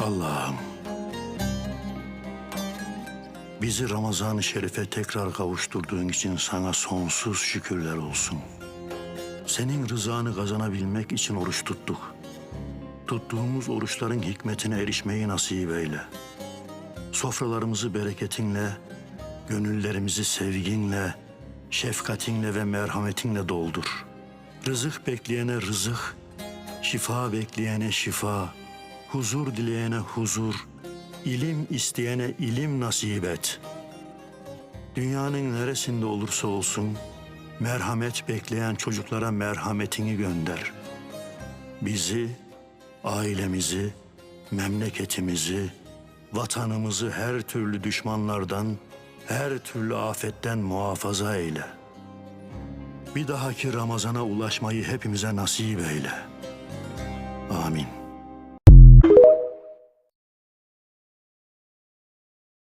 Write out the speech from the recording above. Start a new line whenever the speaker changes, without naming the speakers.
Allah'ım bizi Ramazan-ı Şerif'e tekrar kavuşturduğun için sana sonsuz şükürler olsun. Senin rızanı kazanabilmek için oruç tuttuk. Tuttuğumuz oruçların hikmetine erişmeyi nasip eyle. Sofralarımızı bereketinle, gönüllerimizi sevginle, şefkatinle ve merhametinle doldur. Rızık bekleyene rızık, şifa bekleyene şifa, huzur dileyene huzur, ilim isteyene ilim nasip et. Dünyanın neresinde olursa olsun, merhamet bekleyen çocuklara merhametini gönder. Bizi, ailemizi, memleketimizi, vatanımızı her türlü düşmanlardan, her türlü afetten muhafaza eyle. Bir dahaki Ramazana ulaşmayı hepimize nasip eyle. Amin.